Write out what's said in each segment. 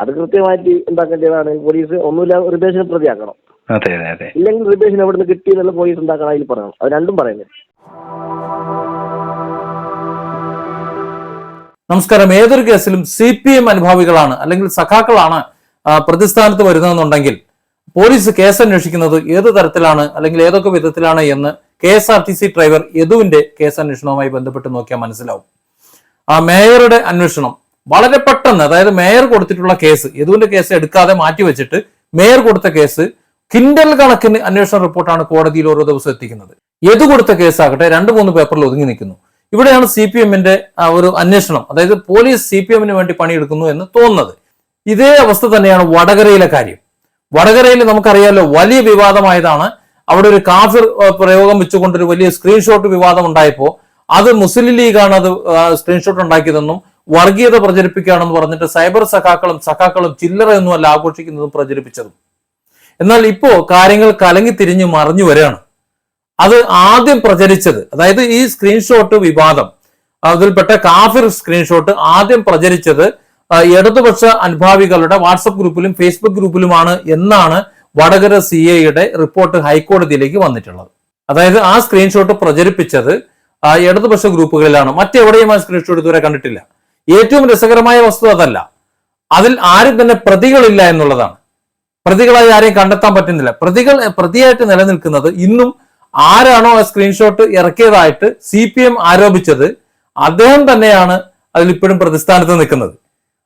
അത് കൃത്യമായിട്ട് എന്താക്കേണ്ടതാണ് പോലീസ് ഒന്നുമില്ല റിബേഷന് പ്രതിയാക്കണം അതെ അതെ അതെ. ഇല്ലെങ്കിൽ റിബേഷൻ എവിടെ നിന്ന് കിട്ടി എന്നുള്ള പോലീസ് എന്താക്കണം അതിൽ പറയണം. അത് രണ്ടും പറയുന്നത്. നമസ്കാരം. ഏതൊരു കേസിലും സി പി എം അനുഭാവികളാണ് അല്ലെങ്കിൽ സഖാക്കളാണ് പ്രതിസ്ഥാനത്ത് വരുന്നതെന്നുണ്ടെങ്കിൽ പോലീസ് കേസ് അന്വേഷിക്കുന്നത് ഏത് തരത്തിലാണ് അല്ലെങ്കിൽ ഏതൊക്കെ വിധത്തിലാണ് എന്ന് K S R T C driver യദുവിന്റെ case അന്വേഷണവുമായി ബന്ധപ്പെട്ട് നോക്കിയാൽ മനസ്സിലാവും. ആ മേയറുടെ അന്വേഷണം വളരെ പെട്ടെന്ന് അതായത് മേയർ കൊടുത്തിട്ടുള്ള കേസ് യദുവിന്റെ കേസ് എടുക്കാതെ മാറ്റിവെച്ചിട്ട് മേയർ കൊടുത്ത കേസ് കിൻഡൽ കണക്കിന് അന്വേഷണ റിപ്പോർട്ടാണ് കോടതിയിൽ ഓരോ ദിവസം എത്തിക്കുന്നത്. യദു കൊടുത്ത കേസാകട്ടെ രണ്ട് മൂന്ന് പേപ്പറിൽ ഒതുങ്ങി നിൽക്കുന്നു. ഇവിടെയാണ് സി പി എമ്മിന്റെ ഒരു അന്വേഷണം. അതായത് പോലീസ് സി പി എമ്മിന് വേണ്ടി പണിയെടുക്കുന്നു എന്ന് തോന്നുന്നത്. ഇതേ അവസ്ഥ തന്നെയാണ് വടകരയിലെ കാര്യം. വടകരയിൽ നമുക്കറിയാലോ വലിയ വിവാദമായതാണ്. അവിടെ ഒരു കാഫിർ പ്രയോഗം വെച്ചുകൊണ്ട് ഒരു വലിയ സ്ക്രീൻഷോട്ട് വിവാദം ഉണ്ടായപ്പോൾ അത് മുസ്ലിം ലീഗാണ് അത് സ്ക്രീൻഷോട്ട് ഉണ്ടാക്കിയതെന്നും വർഗീയത പ്രചരിപ്പിക്കുകയാണെന്ന് പറഞ്ഞിട്ട് സൈബർ സഖാക്കളും സഖാക്കളും ചില്ലറയൊന്നുമല്ല ആഘോഷിക്കുന്നതും പ്രചരിപ്പിച്ചതും. എന്നാൽ ഇപ്പോ കാര്യങ്ങൾ കലങ്ങി തിരിഞ്ഞു മറിഞ്ഞു വരികയാണ്. അത് ആദ്യം പ്രചരിച്ചത് അതായത് ഈ സ്ക്രീൻഷോട്ട് വിവാദം അതിൽപ്പെട്ട കാഫിർ സ്ക്രീൻഷോട്ട് ആദ്യം പ്രചരിച്ചത് ഇടതുപക്ഷ അനുഭാവികളുടെ വാട്സപ്പ് ഗ്രൂപ്പിലും ഫേസ്ബുക്ക് ഗ്രൂപ്പിലുമാണ് എന്നാണ് വടകര സി എയുടെ റിപ്പോർട്ട് ഹൈക്കോടതിയിലേക്ക് വന്നിട്ടുള്ളത്. അതായത് ആ സ്ക്രീൻഷോട്ട് പ്രചരിപ്പിച്ചത് ഇടതുപക്ഷ ഗ്രൂപ്പുകളിലാണ്. മറ്റെവിടെയും ആ സ്ക്രീൻഷോട്ട് ഇതുവരെ കണ്ടിട്ടില്ല. ഏറ്റവും രസകരമായ വസ്തുത അതല്ല. അതിൽ ആരും തന്നെ പ്രതികളില്ല എന്നുള്ളതാണ്. പ്രതികളായി ആരെയും കണ്ടെത്താൻ പറ്റുന്നില്ല. പ്രതികൾ പ്രതിയായിട്ട് നിലനിൽക്കുന്നത് ഇന്നും ആരാണോ ആ സ്ക്രീൻഷോട്ട് ഇറക്കിയതായിട്ട് സി പി എം ആരോപിച്ചത് അദ്ദേഹം തന്നെയാണ് അതിൽ ഇപ്പോഴും പ്രതിസ്ഥാനത്ത് നിൽക്കുന്നത്.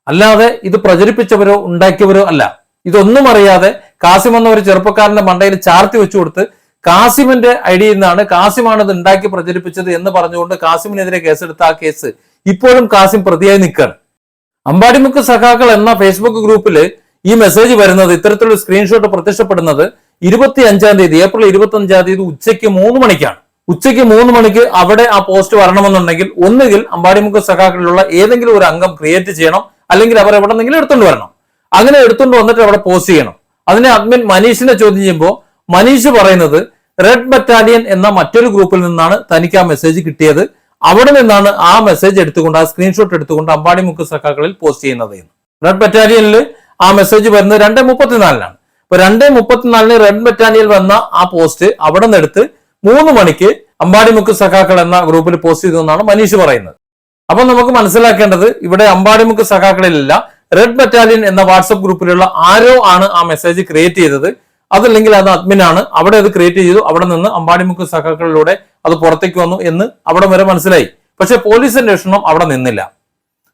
അല്ലാതെ ഇത് പ്രചരിപ്പിച്ചവരോ ഉണ്ടാക്കിയവരോ അല്ല. ഇതൊന്നും അറിയാതെ കാസിം എന്ന ഒരു ചെറുപ്പക്കാരന്റെ മണ്ടയിൽ ചാർത്തി വെച്ചു കൊടുത്ത് കാസിമിന്റെ ഐഡിയിൽ നിന്നാണ് കാസിമാണ് ഇത് ഉണ്ടാക്കി പ്രചരിപ്പിച്ചത് എന്ന് പറഞ്ഞുകൊണ്ട് കാസിമിനെതിരെ കേസെടുത്ത ആ കേസ് ഇപ്പോഴും കാസിം പ്രതിയായി നിൽക്കുകയാണ്. അമ്പാടിമുക്ക് സഖാക്കൾ എന്ന ഫേസ്ബുക്ക് ഗ്രൂപ്പിൽ ഈ മെസ്സേജ് വരുന്നത് ഇത്തരത്തിലുള്ള സ്ക്രീൻഷോട്ട് പ്രത്യക്ഷപ്പെടുന്നത് ഇരുപത്തി അഞ്ചാം തീയതി ഏപ്രിൽ ഇരുപത്തി അഞ്ചാം തീയതി ഉച്ചയ്ക്ക് മൂന്ന് മണിക്കാണ്. ഉച്ചയ്ക്ക് മൂന്ന് മണിക്ക് അവിടെ ആ പോസ്റ്റ് വരണമെന്നുണ്ടെങ്കിൽ ഒന്നുകിൽ അമ്പാടിമുക്ക് സഖാക്കളിലുള്ള ഏതെങ്കിലും ഒരു അംഗം ക്രിയേറ്റ് ചെയ്യണം അല്ലെങ്കിൽ അവർ എവിടെ നിന്നെങ്കിലും എടുത്തുകൊണ്ട് വരണം. അങ്ങനെ എടുത്തുകൊണ്ട് വന്നിട്ട് അവിടെ പോസ്റ്റ് ചെയ്യണം. അതിനെ അഡ്മിൻ മനീഷിനെ ചോദ്യം ചെയ്യുമ്പോൾ മനീഷ് പറയുന്നത് റെഡ് ബറ്റാലിയൻ എന്ന മറ്റൊരു ഗ്രൂപ്പിൽ നിന്നാണ് തനിക്ക് ആ മെസ്സേജ് കിട്ടിയത്. അവിടെ നിന്നാണ് ആ മെസ്സേജ് എടുത്തുകൊണ്ട് ആ സ്ക്രീൻഷോട്ട് എടുത്തുകൊണ്ട് അമ്പാടി അമ്പാടിമുക്ക് സഖാക്കളിൽ പോസ്റ്റ് ചെയ്യുന്നത്. എന്ന് റെഡ് ബറ്റാലിയനിൽ ആ മെസ്സേജ് വരുന്നത് രണ്ട് മുപ്പത്തിനാലിനാണ്. അപ്പൊ രണ്ട് മുപ്പത്തിനാലിന് റെഡ് ബറ്റാലിയൻ വന്ന ആ പോസ്റ്റ് അവിടെ നിന്ന് എടുത്ത് മൂന്ന് മണിക്ക് അമ്പാടി അമ്പാടിമുക്ക് സഖാക്കൾ എന്ന ഗ്രൂപ്പിൽ പോസ്റ്റ് ചെയ്തു എന്നാണ് മനീഷ് പറയുന്നത്. അപ്പൊ നമുക്ക് മനസ്സിലാക്കേണ്ടത് ഇവിടെ അമ്പാടി അമ്പാടിമുക്ക് സഖാക്കളിലല്ല റെഡ് ബറ്റാലിയൻ എന്ന വാട്സപ്പ് ഗ്രൂപ്പിലുള്ള ആരോ ആണ് ആ മെസ്സേജ് ക്രിയേറ്റ് ചെയ്തത്. അതല്ലെങ്കിൽ അത് അഡ്മിനാണ് അവിടെ അത് ക്രിയേറ്റ് ചെയ്തു. അവിടെ നിന്ന് അമ്പാടിമുക്ക് സഖാക്കളിലൂടെ അത് പുറത്തേക്ക് വന്നു എന്ന് അവിടെ വരെ മനസ്സിലായി. പക്ഷെ പോലീസ് അന്വേഷണം അവിടെ നിന്നില്ല.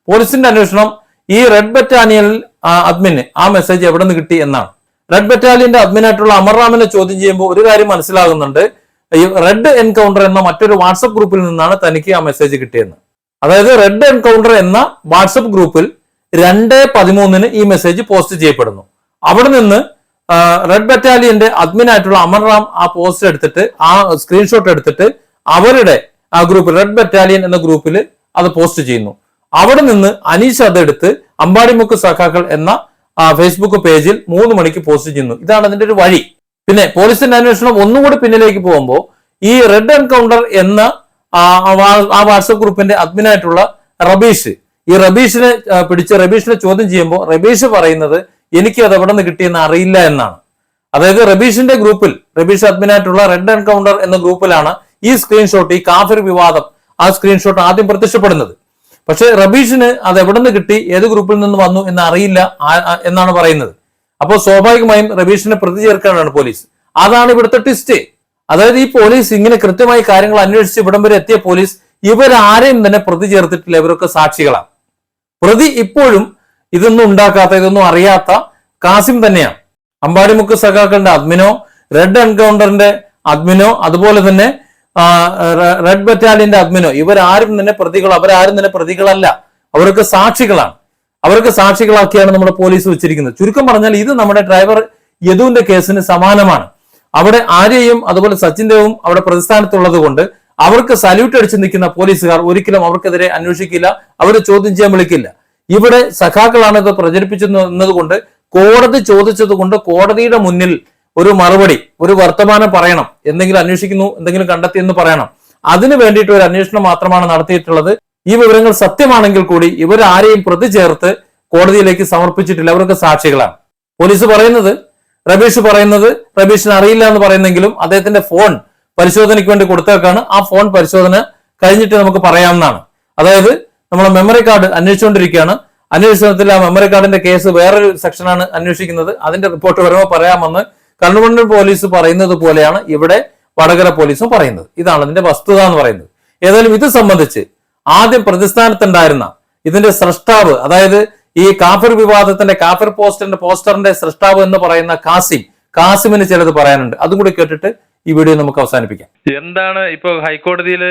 പോലീസിന്റെ അന്വേഷണം ഈ റെഡ് ബറ്റാലിയനിൽ അഡ്മിന് ആ മെസ്സേജ് എവിടെ നിന്ന് കിട്ടി എന്നാണ്. റെഡ് ബറ്റാലിയന്റെ അഡ്മിനായിട്ടുള്ള അമർറാമിനെ ചോദ്യം ചെയ്യുമ്പോൾ ഒരു കാര്യം മനസ്സിലാകുന്നുണ്ട്. ഈ റെഡ് എൻകൗണ്ടർ എന്ന മറ്റൊരു വാട്സപ്പ് ഗ്രൂപ്പിൽ നിന്നാണ് തനിക്ക് ആ മെസ്സേജ് കിട്ടിയെന്ന്. അതായത് റെഡ് എൻകൗണ്ടർ എന്ന വാട്സപ്പ് ഗ്രൂപ്പിൽ രണ്ട് പതിമൂന്നിന് ഈ മെസ്സേജ് പോസ്റ്റ് ചെയ്യപ്പെടുന്നു. അവിടെ നിന്ന് റെഡ് ബറ്റാലിയന്റെ അഡ്മിനായിട്ടുള്ള അമർറാം ആ പോസ്റ്റ് എടുത്തിട്ട് ആ സ്ക്രീൻഷോട്ട് എടുത്തിട്ട് അവരുടെ ആ ഗ്രൂപ്പ് റെഡ് ബറ്റാലിയൻ എന്ന ഗ്രൂപ്പിൽ അത് പോസ്റ്റ് ചെയ്യുന്നു. അവിടെ നിന്ന് അനീഷ് അതെടുത്ത് അമ്പാടിമുക്ക് സഖാക്കൾ എന്ന ഫേസ്ബുക്ക് പേജിൽ മൂന്ന് മണിക്ക് പോസ്റ്റ് ചെയ്യുന്നു. ഇതാണ് അതിന്റെ ഒരു വഴി. പിന്നെ പോലീസിന്റെ അന്വേഷണം ഒന്നുകൂടി പിന്നിലേക്ക് പോകുമ്പോൾ ഈ റെഡ് എൻകൗണ്ടർ എന്ന ആ വാട്സപ്പ് ഗ്രൂപ്പിന്റെ അഡ്മിനായിട്ടുള്ള റബീഷ് ഈ റബീഷിനെ പിടിച്ച് റബീഷിനെ ചോദ്യം ചെയ്യുമ്പോൾ റബീഷ് പറയുന്നത് എനിക്ക് അത് എവിടെ നിന്ന് കിട്ടിയെന്ന് അറിയില്ല എന്നാണ്. അതായത് റബീഷിന്റെ ഗ്രൂപ്പിൽ റബീഷ് അഡ്മിനായിട്ടുള്ള റെഡ് എൻകൗണ്ടർ എന്ന ഗ്രൂപ്പിലാണ് ഈ സ്ക്രീൻഷോട്ട് ഈ കാഫിർ വിവാദം ആ സ്ക്രീൻഷോട്ട് ആദ്യം പ്രത്യക്ഷപ്പെടുന്നത്. പക്ഷെ റബീഷിന് അത് എവിടെ നിന്ന് കിട്ടി ഏത് ഗ്രൂപ്പിൽ നിന്ന് വന്നു എന്ന് അറിയില്ല എന്നാണ് പറയുന്നത്. അപ്പോൾ സ്വാഭാവികമായും റബീഷിനെ പ്രതി ചേർക്കാനാണ് പോലീസ്. അതാണ് ഇവിടുത്തെ ട്വിസ്റ്റ് അതായത് ഈ പോലീസ് ഇങ്ങനെ കൃത്യമായി കാര്യങ്ങൾ അന്വേഷിച്ച് ഇവിടം വരെ എത്തിയ പോലീസ് ഇവരാരെയും തന്നെ പ്രതി ചേർത്തിട്ടില്ല ഇവരൊക്കെ സാക്ഷികളാണ്. പ്രതി ഇപ്പോഴും ഇതൊന്നും ഉണ്ടാക്കാത്ത ഇതൊന്നും അറിയാത്ത കാസിം തന്നെയാണ്. അമ്പാടിമുക്ക് സഖാക്കളുടെ അഡ്മിനോ റെഡ് എൻകൗണ്ടറിന്റെ അഡ്മിനോ അതുപോലെ തന്നെ റെഡ് ബറ്റാലിയന്റെ അഡ്മിനോ ഇവരാരും തന്നെ പ്രതികൾ അവരാരും തന്നെ പ്രതികളല്ല. അവർക്ക് സാക്ഷികളാണ്. അവർക്ക് സാക്ഷികളാക്കിയാണ് നമ്മുടെ പോലീസ് വെച്ചിരിക്കുന്നത്. ചുരുക്കം പറഞ്ഞാൽ ഇത് നമ്മുടെ ഡ്രൈവർ യദുവിന്റെ കേസിന് സമാനമാണ്. അവിടെ ആര്യയും അതുപോലെ സച്ചിന്റെയും അവിടെ പ്രതിസ്ഥാനത്തുള്ളത് കൊണ്ട് അവർക്ക് സല്യൂട്ട് അടിച്ച് നിൽക്കുന്ന പോലീസുകാർ ഒരിക്കലും അവർക്കെതിരെ അന്വേഷിക്കില്ല അവരെ ചോദ്യം ചെയ്യാൻ വിളിക്കില്ല. ഇവിടെ സഖാക്കളാണ് ഇത് പ്രചരിപ്പിച്ചു എന്നതുകൊണ്ട് കോടതി ചോദിച്ചത് കൊണ്ട് കോടതിയുടെ മുന്നിൽ ഒരു മറുപടി ഒരു വർത്തമാനം പറയണം എന്തെങ്കിലും അന്വേഷിക്കുന്നു എന്തെങ്കിലും കണ്ടെത്തി എന്ന് പറയണം. അതിനു വേണ്ടിയിട്ട് ഒരു അന്വേഷണം മാത്രമാണ് നടത്തിയിട്ടുള്ളത്. ഈ വിവരങ്ങൾ സത്യമാണെങ്കിൽ കൂടി ഇവരാരെയും പ്രതി ചേർത്ത് കോടതിയിലേക്ക് സമർപ്പിച്ചിട്ടില്ല. അവരൊക്കെ സാക്ഷികളാണ്. പോലീസ് പറയുന്നത് റബീഷ് പറയുന്നത് റബീഷിന് അറിയില്ല എന്ന് പറയുന്നെങ്കിലും അദ്ദേഹത്തിന്റെ ഫോൺ പരിശോധനയ്ക്ക് വേണ്ടി കൊടുത്തേക്കാണ്. ആ ഫോൺ പരിശോധന കഴിഞ്ഞിട്ട് നമുക്ക് പറയാവുന്നതാണ്. അതായത് നമ്മൾ മെമ്മറി കാർഡ് അന്വേഷിച്ചുകൊണ്ടിരിക്കുകയാണ്. അന്വേഷണത്തിൽ ആ മെമ്മറി കാർഡിന്റെ കേസ് വേറൊരു സെക്ഷനാണ് അന്വേഷിക്കുന്നത്. അതിന്റെ റിപ്പോർട്ട് വരുമ്പോൾ പറയാമെന്ന് കണ്ണുമണ്ണൂർ പോലീസ് പറയുന്നത് പോലെയാണ് ഇവിടെ വടകര പോലീസും പറയുന്നത്. ഇതാണ് അതിന്റെ വസ്തുത എന്ന് പറയുന്നത്. ഏതായാലും ഇത് സംബന്ധിച്ച് ആദ്യം പ്രതിസ്ഥാനത്തുണ്ടായിരുന്ന ഇതിന്റെ സൃഷ്ടാവ് അതായത് ഈ കാഫിർ വിവാദത്തിന്റെ കാഫിർ പോസ്റ്ററിന്റെ പോസ്റ്ററിന്റെ സൃഷ്ടാവ് എന്ന് പറയുന്ന കാസിം കാസിമിന് ചിലത് പറയാനുണ്ട്. അതും കൂടി കേട്ടിട്ട് ഈ വീഡിയോ നമുക്ക് അവസാനിപ്പിക്കാം. എന്താണ് ഇപ്പൊ ഹൈക്കോടതിയിൽ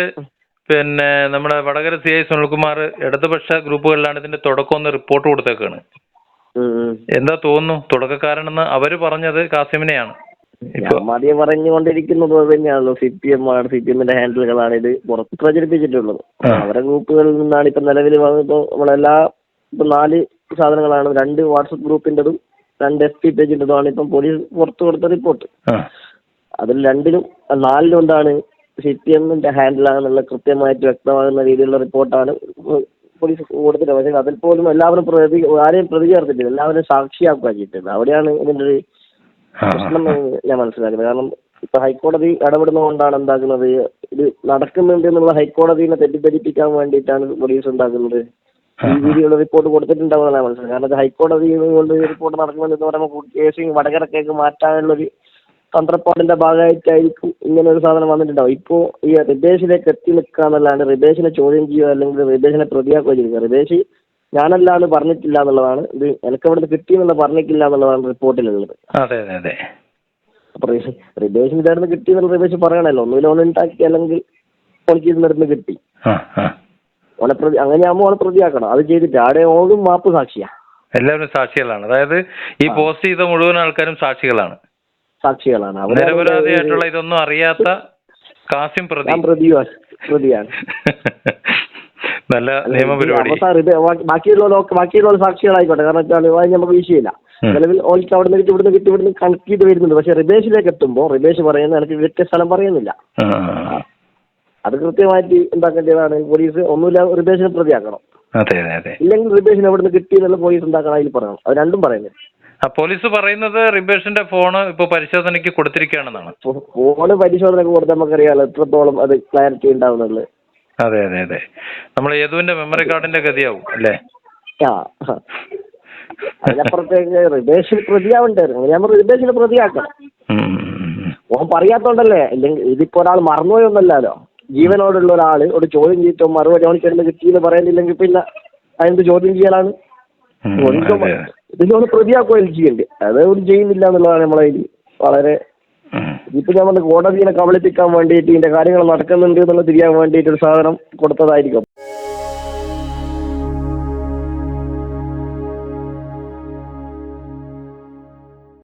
പിന്നെ നമ്മുടെ വടകര സി ഐ സുനിൽകുമാർ ഇടതുപക്ഷ ഗ്രൂപ്പുകളിലാണ് ഇതിന്റെ തുടക്കം എന്ന് റിപ്പോർട്ട് കൊടുത്തേക്കാണ്. എന്താ തോന്നുന്നു? തുടക്കക്കാരനെന്ന് അവർ പറഞ്ഞത് കാസിമിനെയാണ്. മതിയെ പറഞ്ഞുകൊണ്ടിരിക്കുന്നത് തന്നെയാണല്ലോ. സി പി എം ആണ് സി പി എമ്മിന്റെ ഹാൻഡിലുകളാണ് ഇത് പുറത്ത് പ്രചരിപ്പിച്ചിട്ടുള്ളത്. അവരുടെ അവരെ ഗ്രൂപ്പുകളിൽ നിന്നാണ് ഇപ്പൊ നിലവിൽ വന്നിപ്പോ നമ്മളെല്ലാ ഇപ്പൊ നാല് സാധനങ്ങളാണ്. രണ്ട് വാട്സപ്പ് ഗ്രൂപ്പിന്റെതും രണ്ട് എഫ് പി പേജിന്റെതുമാണ് ഇപ്പം പോലീസ് പുറത്തു കൊടുത്ത റിപ്പോർട്ട്. അതിൽ രണ്ടിലും നാലിലും എന്താണ് സി പി എമ്മിന്റെ ഹാൻഡിലാണെന്നുള്ള കൃത്യമായിട്ട് വ്യക്തമാകുന്ന രീതിയിലുള്ള റിപ്പോർട്ടാണ് പോലീസ് കൊടുത്തിട്ടുള്ളത് പക്ഷേ അതിൽ പോലും എല്ലാവരും പ്രതി ആരെയും പ്രതി ചേർത്തിട്ടില്ല എല്ലാവരും സാക്ഷിയാക്കുക ചെയ്തിട്ടുണ്ട്. അവിടെയാണ് ഇതിന്റെ ഒരു പ്രശ്നം എന്ന് ഞാൻ മനസ്സിലാക്കുന്നത്. കാരണം ഇപ്പൊ ഹൈക്കോടതി ഇടപെടുന്നതുകൊണ്ടാണ് എന്താക്കുന്നത്? ഇത് നടക്കുന്നുണ്ട് എന്നുള്ള ഹൈക്കോടതിനെ തെറ്റിദ്ധരിപ്പിക്കാൻ വേണ്ടിയിട്ടാണ് പോലീസ് ഉണ്ടാക്കുന്നത്. ഈ രീതിയിലുള്ള റിപ്പോർട്ട് കൊടുത്തിട്ടുണ്ടാവുന്നതാണ് മനസ്സിലാക്കുന്നത്. കാരണം ഇത് ഹൈക്കോടതി കൊണ്ട് റിപ്പോർട്ട് നടക്കുന്നുണ്ട് എന്ന് പറയുമ്പോൾ കേസ് വടകരക്കേക്ക് മാറ്റാനുള്ളൊരു തന്ത്രപ്പാടിന്റെ ഭാഗമായിട്ടായിരിക്കും ഇങ്ങനെ ഒരു സാധനം വന്നിട്ടുണ്ടാവും ഇപ്പോ ഈ റിബേഷിനെ എത്തി നിൽക്കുക എന്നല്ലാണ്ട് റിബേഷിനെ ചോദ്യം ചെയ്യുക അല്ലെങ്കിൽ റിബേഷിനെ പ്രതിയാക്കുക ചെയ്യുക. റിബേഷ് ഞാനല്ലാണ്ട് പറഞ്ഞിട്ടില്ല എന്നുള്ളതാണ്. ഇത് എനിക്ക് അവിടുന്ന് കിട്ടിയെന്നുള്ള പറഞ്ഞിട്ടില്ല എന്നുള്ളതാണ് റിപ്പോർട്ടിലുള്ളത്. അതെ അതെ അതെ. അപ്പൊ റിബേഷ് റിബേഷിന് ഇതായിരുന്നു കിട്ടിയെന്നുള്ള റിബേഷ് പറയണല്ലോ. ഒന്നുമില്ല ഓൻ ഉണ്ടാക്കി അല്ലെങ്കിൽ ഓനക്ക് ഇതിനടുത്ത് കിട്ടി. ഓനെ പ്രതി അങ്ങനെയാകുമ്പോൾ ഓനെ പ്രതിയാക്കണം. അത് ചെയ്തിട്ട് ആടെ ഓടും മാപ്പ് സാക്ഷിയാ. എല്ലാവരും സാക്ഷികളാണ്. അതായത് ഈ പോസ്റ്റ് ചെയ്ത മുഴുവൻ ആൾക്കാരും സാക്ഷികളാണ്. സാക്ഷികളാണ്. നിരപരാധിയായിട്ടുള്ള ഇതൊന്നും അറിയാത്ത കാസിം പ്രതി. പ്രതിയാണ് പ്രതിയാണ്. നല്ല നിയമപരിപാടി അവസാനം റിബേ- ബാ- ബാക്കിയുള്ളവരൊക്കെ ബാക്കിയുള്ളവർ സാക്ഷികളായിക്കോട്ടെ. കാരണം വെച്ചാൽ നമുക്ക് വിഷയമില്ല. നിലവിൽ ഓൾക്ക് അവിടെ നിന്ന് ഇവിടുന്ന് കിട്ടി ഇവിടുന്ന് കണക്ട് ചെയ്ത് വരുന്നുണ്ട്. പക്ഷെ റിബേഷിലേക്ക് എത്തുമ്പോൾ റിബേഷ് പറയുന്ന എനിക്ക് കൃത്യ സ്ഥലം പറയുന്നില്ല. അത് കൃത്യമായിട്ട് എന്താക്കേണ്ടതാണ്? പോലീസ് ഒന്നുമില്ല റിബേഷിനെ പ്രതിയാക്കണം. ഇല്ലെങ്കിൽ റിബേഷിന് എവിടെ നിന്ന് കിട്ടിയെന്നുള്ള പോലീസ് ഉണ്ടാക്കണം അതിൽ പറയണം. അത് രണ്ടും പറയുന്നത് പോലീസ് പറയുന്നത് റിബേഷിന്റെ ഫോണ് ഇപ്പൊ പരിശോധനയ്ക്ക് കൊടുത്തിരിക്കുകയാണെന്നാണ്. ഫോണ് പരിശോധനക്ക് കൊടുത്ത് നമുക്കറിയാലോ എത്രത്തോളം അത് ക്ലാരിറ്റി ഉണ്ടാവുന്നുള്ളത്. അതെ അതെ അതെ. നമ്മൾ യദുവിന്റെ മെമ്മറി കാർഡിന്റെ ഗതിയാവും അല്ലേ. അതിനപ്പുറത്തേക്ക് റിബേഷിൽ പ്രതിയാവണ്ടായിരുന്നു. അങ്ങനെ നമ്മൾ റിബേഷിനെ പ്രതിയാക്കണം. ഓൻ പറയാത്തോണ്ടല്ലേ? ഇല്ലെങ്കിൽ ഇതിപ്പോ ഒരാൾ മറന്നുപോയൊന്നല്ലല്ലോ? ജീവനോടുള്ള ഒരാൾ ഒരു ചോദ്യം ചെയ്തിട്ടോ മറുപടി അവൻ ചെന്ന് കിട്ടിയെന്ന് പറയുന്നില്ലെങ്കിൽ പിന്നെ അതെന്ത് ചോദ്യം ചെയ്യലാണ്? ഉം, പ്രതിയാക്കുക എൽ ജി ഉണ്ട് അത് ഒരു ചെയ്യുന്നില്ല എന്നുള്ളതാണ് നമ്മളെ ഇതിൽ വളരെ. ഇപ്പൊ ഞാൻ പറഞ്ഞ കോടതിനെ കബളിപ്പിക്കാൻ വേണ്ടിയിട്ട് ഇതിന്റെ കാര്യങ്ങൾ നടക്കുന്നുണ്ട് എന്നുള്ളത് തിരിയാൻ വേണ്ടിയിട്ട് ഒരു സാധനം കൊടുത്തതായിരിക്കും.